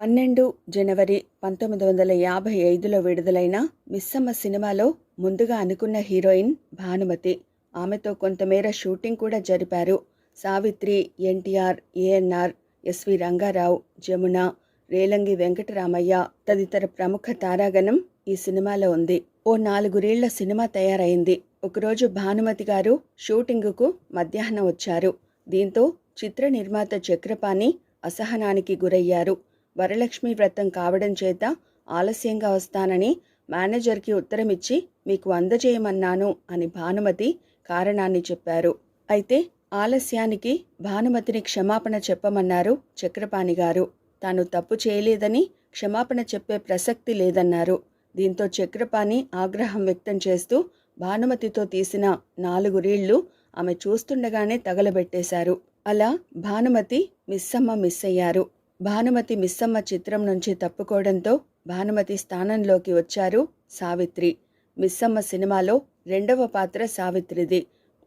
పన్నెండు జనవరి పంతొమ్మిది వందల యాభై ఐదులో విడుదలైన మిస్సమ్మ సినిమాలో ముందుగా అనుకున్న హీరోయిన్ భానుమతి. ఆమెతో కొంతమేర షూటింగ్ కూడా జరిపారు. సావిత్రి ఎన్టీఆర్ ఏఎన్ఆర్ ఎస్వి రంగారావు జమున రేలంగి వెంకటరామయ్య తదితర ప్రముఖ తారాగణం ఈ సినిమాలో ఉంది. ఓ నాలుగురేళ్ళ సినిమా తయారైంది. ఒకరోజు భానుమతి గారు షూటింగుకు మధ్యాహ్నం వచ్చారు. దీంతో చిత్ర నిర్మాత చక్రపాణి అసహనానికి గురయ్యారు. వరలక్ష్మి వ్రతం కావడం చేత ఆలస్యంగా వస్తానని మేనేజర్కి ఉత్తరమిచ్చి మీకు అందజేయమన్నాను అని భానుమతి కారణాన్ని చెప్పారు. అయితే ఆలస్యానికి భానుమతిని క్షమాపణ చెప్పమన్నారు చక్రపాణి గారు. తాను తప్పు చేయలేదని క్షమాపణ చెప్పే ప్రసక్తి లేదన్నారు. దీంతో చక్రపాణి ఆగ్రహం వ్యక్తం చేస్తూ భానుమతితో తీసిన నాలుగు రీళ్ళు ఆమె చూస్తుండగానే తగలబెట్టేశారు. అలా భానుమతి మిస్సమ్మ మిస్ అయ్యారు భానుమతి మిస్సమ్మ చిత్రం నుంచి తప్పుకోవడంతో భానుమతి స్థానంలోకి వచ్చారు సావిత్రి. మిస్సమ్మ సినిమాలో రెండవ పాత్ర సావిత్రిది.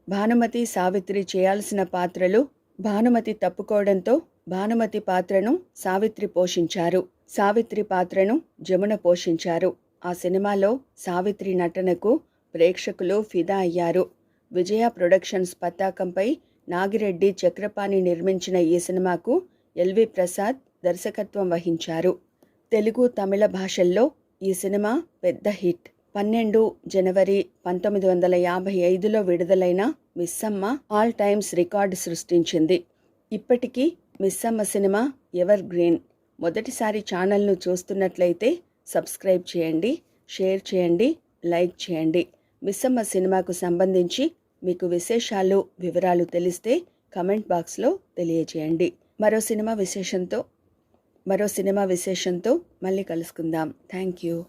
భానుమతి సావిత్రి చేయాల్సిన పాత్రలు భానుమతి తప్పుకోవడంతో భానుమతి పాత్రను సావిత్రి పోషించారు. సావిత్రి పాత్రను జమున పోషించారు. ఆ సినిమాలో సావిత్రి నటనకు ప్రేక్షకులు ఫిదా అయ్యారు. విజయ ప్రొడక్షన్స్ పతాకంపై నాగిరెడ్డి చక్రపాణి నిర్మించిన ఈ సినిమాకు ఎల్వి ప్రసాద్ దర్శకత్వం వహించారు. తెలుగు తమిళ భాషల్లో ఈ సినిమా పెద్ద హిట్. పన్నెండు జనవరి పంతొమ్మిది వందల యాభై ఐదులో విడుదలైన మిస్సమ్మ ఆల్ టైమ్స్ రికార్డు సృష్టించింది. ఇప్పటికీ మిస్సమ్మ సినిమా ఎవర్ గ్రీన్. మొదటిసారి ఛానల్ను చూస్తున్నట్లయితే సబ్స్క్రైబ్ చేయండి షేర్ చేయండి లైక్ చేయండి. మిస్సమ్మ సినిమాకు సంబంధించి మీకు విశేషాలు వివరాలు తెలిస్తే కమెంట్ బాక్స్లో తెలియజేయండి. మరో సినిమా విశేషంతో మరో సినిమా విశేషంతో మళ్ళీ కలుసుకుందాం. Thank you